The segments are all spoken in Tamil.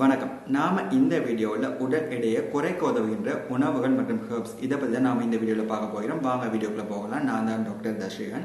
வணக்கம். நாம இந்த வீடியோவில் உடல் எடையை குறைக்க உதவுகின்ற உணவுகள் மற்றும் ஹெர்ப்ஸ் இதை பற்றி தான் நாம இந்த வீடியோவில் பார்க்க போகிறோம். வாங்க வீடியோக்குள்ள போகலாம். நான் தான் டாக்டர் தர்ஷிகன்.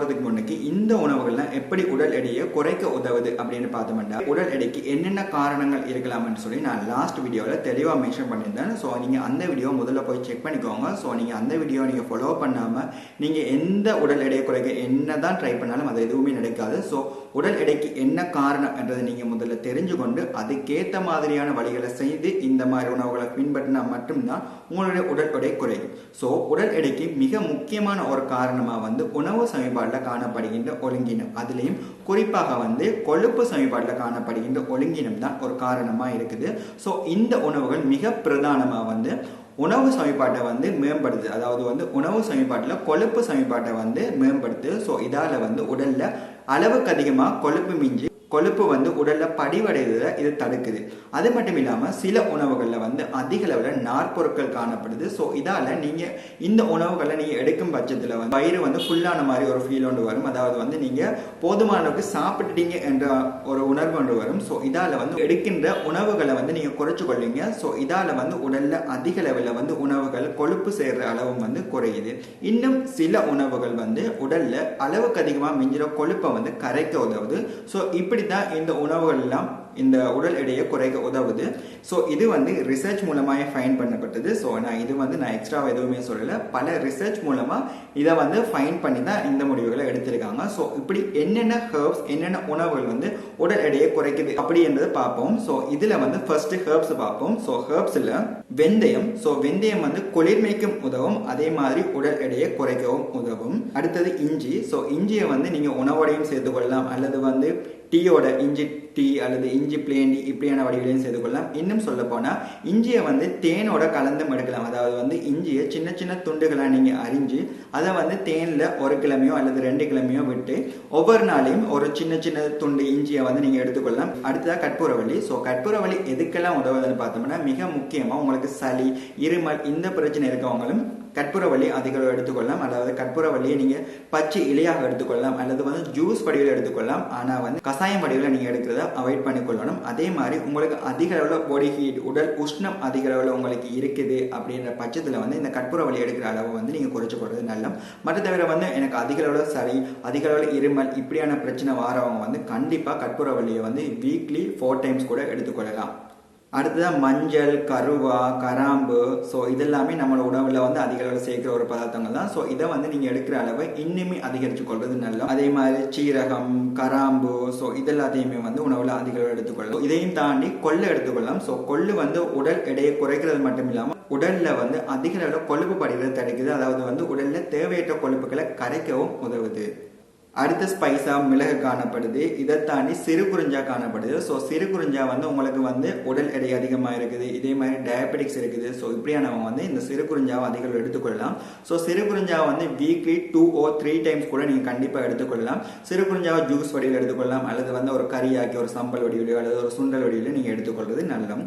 போறதுக்கு முன்னுக்கு இந்த உணவுகள்லாம் எப்படி உடல் எடையை குறைக்க உதவுது அப்படின்னு பார்த்தோம்னா உடல் எடைக்கு என்னென்ன காரணங்கள் இருக்கலாம்னு சொல்லி நான் லாஸ்ட் வீடியோவில் தெளிவாக மென்ஷன் பண்ணியிருந்தேன். ஸோ நீங்கள் அந்த வீடியோ முதல்ல போய் செக் பண்ணிக்கோங்க. ஸோ நீங்கள் அந்த வீடியோ நீங்கள் ஃபாலோ பண்ணாமல் நீங்கள் எந்த உடல் எடையை குறைக்க என்ன தான் ட்ரை பண்ணாலும் அது எதுவுமே நடக்காது. ஸோ உடல் எடைக்கு என்ன காரணம் என்றதை நீங்கள் முதல்ல தெரிஞ்சு கொண்டு அதுக்கேற்ற மாதிரியான வழிகளை செய்து இந்த மாதிரி உணவுகளை பின்பற்றினா மட்டும்தான் உங்களுடைய உடல் எடை குறையும். ஸோ உடல் எடைக்கு மிக முக்கியமான ஒரு காரணமாக வந்து உணவு சமீபாட்டில் காணப்படுகின்ற ஒழுங்கினம். அதுலேயும் குறிப்பாக வந்து கொழுப்பு சமீபாட்டில் காணப்படுகின்ற ஒழுங்கினம் தான் ஒரு காரணமாக இருக்குது. ஸோ இந்த உணவுகள் மிக பிரதானமாக வந்து உணவு சமீபாட்டை வந்து மேம்படுது அதாவது வந்து உணவு சமீபாட்டில் கொழுப்பு சமீபாட்டை வந்து மேம்படுத்து ஸோ இதால் வந்து உடலில் அளவுக்கு அதிகமாக கொழுப்பு மிஞ்சி கொழுப்பு வந்து உடலில் படிவடைவதை இது தடுக்குது. அது மட்டும் இல்லாமல் சில உணவுகளில் வந்து அதிக அளவில் நார்ப்பொருட்கள் காணப்படுது. ஸோ இதால் நீங்கள் இந்த உணவுகளை நீங்கள் எடுக்கும் பட்சத்தில் வந்து வயிறு வந்து ஃபுல்லான மாதிரி ஒரு ஃபீல் ஒன்று வரும். அதாவது வந்து நீங்கள் போதுமான அளவுக்கு சாப்பிட்டுட்டீங்க என்ற ஒரு உணர்வு ஒன்று வரும். ஸோ இதால் வந்து எடுக்கின்ற உணவுகளை வந்து நீங்கள் குறைச்சி கொள்வீங்க ஸோ இதால் வந்து உடலில் அதிக அளவில் வந்து உணவுகள் கொழுப்பு சேர்ற அளவும் வந்து குறையுது. இன்னும் சில உணவுகள் வந்து உடலில் அளவுக்கு அதிகமாக மிஞ்சிற கொழுப்பை வந்து கரைக்க உதவுது. ஸோ இப்படி தான் இந்த உணவுகள் எல்லாம் இந்த உடல் எடையை குறைக்க உதவுது. ஸோ இது வந்து ரிசர்ச் மூலமாக ஃபைன் பண்ணப்பட்டது. ஸோ நான் இது வந்து நான் எக்ஸ்ட்ரா எதுவுமே சொல்லலை. பல ரிசர்ச் மூலமாக இதை வந்து ஃபைன் பண்ணி தான் இந்த முடிவுகளை எடுத்திருக்காங்க. ஸோ இப்படி என்னென்ன ஹெர்ப்ஸ் என்னென்ன உணவுகள் வந்து உடல் எடையை குறைக்குது அப்படி என்றதை பார்ப்போம். ஸோ இதில் வந்து ஃபர்ஸ்ட் ஹெர்ப்ஸ் பார்ப்போம். ஸோ ஹெர்ப்ஸில் வெந்தயம். ஸோ வெந்தயம் வந்து குளிர்மைக்கும் உதவும். அதே மாதிரி உடல் எடையை குறைக்கவும் உதவும். அடுத்தது இஞ்சி. ஸோ இஞ்சியை வந்து நீங்கள் உணவோடையும் சேர்த்துக்கொள்ளலாம். அல்லது வந்து டீயோட இஞ்சி டீ அல்லது இஞ்சி பிளேன் இப்படியான வடிவிலையும் செய்து கொள்ளலாம். இன்னும் சொல்ல போனால் இஞ்சியை வந்து தேனோட கலந்தும் எடுக்கலாம் அதாவது வந்து இஞ்சியை சின்ன சின்ன துண்டுகளாக நீங்கள் அரிஞ்சு அதை வந்து தேனில் ஒரு கிழமையோ அல்லது ரெண்டு கிழமையோ விட்டு ஒவ்வொரு நாளையும் ஒரு சின்ன சின்ன துண்டு இஞ்சியை வந்து நீங்கள் எடுத்துக்கொள்ளலாம் அடுத்ததாக கற்பூரவள்ளி. ஸோ கற்பூரவள்ளி எதுக்கெல்லாம் உதவுதுன்னு பார்த்தோம்னா மிக முக்கியமாக உங்களுக்கு சளி இருமல் இந்த பிரச்சனை இருக்கவங்களும் கற்பூரவள்ளி அதிகளவு எடுத்துக்கொள்ளலாம் அதாவது கற்பூரவள்ளியை நீங்கள் பச்சை இலையாக எடுத்துக்கொள்ளலாம் அல்லது வந்து ஜூஸ் வடிவில் எடுத்துக்கொள்ளலாம் ஆனால் வந்து கசாயம் வடிவில் நீங்கள் எடுக்கிறத அவாய்ட் பண்ணிக்கொள்ளணும் அதே மாதிரி உங்களுக்கு அதிக அளவில் பாடி ஹீட் உடல் உஷ்ணம் அதிக அளவில் உங்களுக்கு இருக்குது அப்படின்ற பட்சத்தில் வந்து இந்த கற்பூரவள்ளி எடுக்கிற அளவு வந்து நீங்கள் குறைச்சி போடுறது நல்லம் மற்ற தவிர வந்து எனக்கு அதிக அளவில் சளி அதிக அளவில் இருமல் இப்படியான பிரச்சனை வாரவங்க வந்து கண்டிப்பாக கற்பூரவள்ளியை வந்து வீக்லி ஃபோர் டைம்ஸ் கூட எடுத்துக்கொள்ளலாம். அடுத்ததாக மஞ்சள் கருவா கராம்பு. ஸோ இதெல்லாமே நம்மளோட உணவில் வந்து அதிக அளவில் சேர்க்கிற ஒரு பதார்த்தங்கள் தான். ஸோ இதை வந்து நீங்கள் எடுக்கிற அளவை இன்னுமே அதிகரித்து கொள்வது நல்லது. அதே மாதிரி சீரகம் கராம்பு. ஸோ இதெல்லாத்தையுமே வந்து உணவில் அதிக அளவில் எடுத்துக்கொள்ளலாம் இதையும் தாண்டி கொள்ளு எடுத்துக்கொள்ளலாம். ஸோ கொள்ளு வந்து உடல் எடையை குறைக்கிறது மட்டும் இல்லாமல் உடலில் வந்து அதிக அளவில் கொழுப்பு படிவதை தடுக்குது. அதாவது வந்து உடலில் தேவையற்ற கொழுப்புகளை கரைக்கவும் உதவுது. அடுத்த ஸ்பைஸாக மிளகு காணப்படுது. இதை தாண்டி சிறு குறிஞ்சா காணப்படுது. ஸோ சிறு குறிஞ்சா வந்து உங்களுக்கு வந்து உடல் எடை அதிகமாக இருக்குது. இதே மாதிரி டயபெட்டிக்ஸ் இருக்குது. ஸோ இப்படியானவங்க வந்து இந்த சிறு குறிஞ்சாவை அதிகம் எடுத்துக்கொள்ளலாம். ஸோ சிறு குறிஞ்சாவை வந்து weekly two or three times கூட நீங்கள் கண்டிப்பாக எடுத்துக்கொள்ளலாம். சிறு குறிஞ்சாவை ஜூஸ் வடிவில் எடுத்துக்கொள்ளலாம். அல்லது வந்து ஒரு கறியாக்கி ஒரு சம்பல் வடிவிலையோ அல்லது ஒரு சுண்டல் வடிவிலையோ நீங்கள் எடுத்துக்கொள்வது நல்லது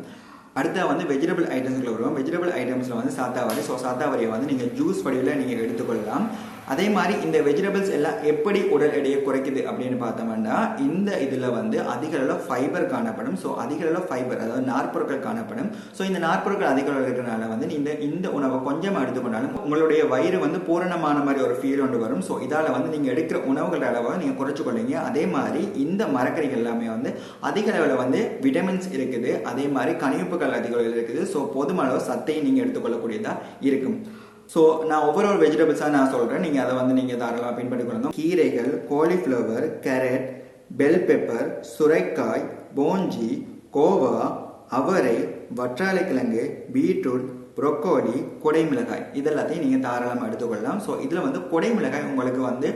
அடுத்த வந்து வெஜிடபிள் ஐட்டம்ஸ்களை வருவோம். வெஜிடபிள் ஐட்டம்ஸில் வந்து சாத்தாவரி. ஸோ சாத்தாவரியை வந்து நீங்கள் ஜூஸ் வடிவில் நீங்கள் எடுத்துக்கொள்ளலாம். அதே மாதிரி இந்த வெஜிடபிள்ஸ் எல்லாம் எப்படி உடல் எடையை குறைக்குது அப்படின்னு பார்த்தோம்னா இந்த இதில் வந்து அதிக அளவில் ஃபைபர் காணப்படும். ஸோ அதிக அளவில் ஃபைபர் அதாவது நார்பொருட்கள் காணப்படும். ஸோ இந்த நார்பொருட்கள் அதிக அளவில் இருக்கிறனால வந்து இந்த இந்த உணவை கொஞ்சமாக எடுத்துக்கொண்டாலும் உங்களுடைய வயிறு வந்து பூரணமான மாதிரி ஒரு ஃபீல் ஒன்று வரும். ஸோ இதால் வந்து நீங்கள் எடுக்கிற உணவுகள் அளவை நீங்கள் குறைச்சு அதே மாதிரி இந்த மரக்கறிகள் எல்லாமே வந்து அதிக அளவில் வந்து விட்டமின்ஸ் இருக்குது. அதே மாதிரி கனிவுப்புகள் அதிக அளவில் இருக்குது. ஸோ போதுமான அளவு சத்தையும் நீங்கள் எடுத்துக்கொள்ளக்கூடியதாக இருக்கும். ஸோ நான் ஒவ்வொரு ஒரு வெஜிடபிள்ஸாக நான் சொல்கிறேன் நீங்கள் அதை வந்து நீங்கள் தாராளமாக பின்பற்றி கொள்ளணும் கீரைகள் காலிஃப்ளவர் கேரட் பெல் பெப்பர் சுரைக்காய் போஞ்சி கோவா அவரை வற்றாலைக்கிழங்கு பீட்ரூட் ப்ரொக்கோலி கொடைமிளகாய் இதெல்லாத்தையும் நீங்கள் தாராளமாக எடுத்துக்கொள்ளலாம். ஸோ இதில் வந்து கொடைமிளகாய் உங்களுக்கு வந்து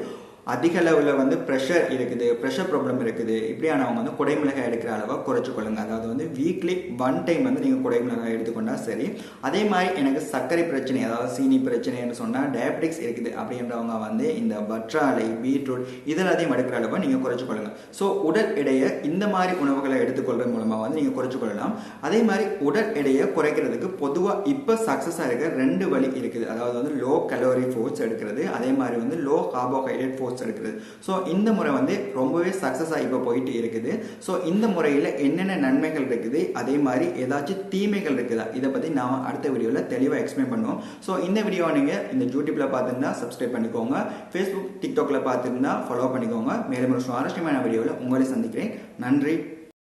அதிக அளவில் வந்து ப்ரெஷர் இருக்குது ப்ரெஷர் ப்ராப்ளம் இருக்குது. இப்படியானவங்க வந்து குடைமிளகாய் எடுக்கிற அளவை குறைச்சிக்கொள்ளுங்க அதாவது வந்து வீக்லி ஒன் டைம் வந்து நீங்கள் குடைமிளகாய் எடுத்துக்கொண்டால் சரி. அதே மாதிரி எனக்கு சர்க்கரை பிரச்சனை அதாவது சீனி பிரச்சனைன்னு சொன்னால் டயபெட்டிக்ஸ் இருக்குது அப்படின்றவங்க வந்து இந்த வற்றாலை பீட்ரூட் இதெல்லாத்தையும் எடுக்கிற அளவை நீங்கள் குறைச்சிக்கொள்ளுங்க ஸோ உடல் எடையை இந்த மாதிரி உணவுகளை எடுத்துக்கொள்வது மூலமாக வந்து நீங்கள் குறைச்சிக்கொள்ளலாம் அதே மாதிரி உடல் எடையை குறைக்கிறதுக்கு பொதுவாக இப்போ சக்ஸஸாக இருக்க ரெண்டு வழி இருக்குது. அதாவது வந்து லோ கலோரி ஃபுட்ஸ் எடுக்கிறது அதே மாதிரி வந்து லோ கார்போஹைட்ரேட் ஃபுட்ஸ் கோர்ஸ் எடுக்கிறது ஸோ இந்த முறை வந்து ரொம்பவே சக்ஸஸாக இப்போ போயிட்டு இருக்குது. ஸோ இந்த முறையில் என்னென்ன நன்மைகள் இருக்குது? அதே மாதிரி ஏதாச்சும் தீமைகள் இருக்குதா? இதை பற்றி நாம் அடுத்த வீடியோவில் தெளிவாக எக்ஸ்பிளைன் பண்ணுவோம். ஸோ இந்த வீடியோவை நீங்கள் இந்த யூடியூப்பில் பார்த்துருந்தா சப்ஸ்கிரைப் பண்ணிக்கோங்க. ஃபேஸ்புக் டிக்டாக்ல பார்த்துருந்தா ஃபாலோ பண்ணிக்கோங்க. மேலும் ஒரு சுவாரஸ்யமான வீடியோவில் உங்களை சந்திக்கிறேன். நன்றி.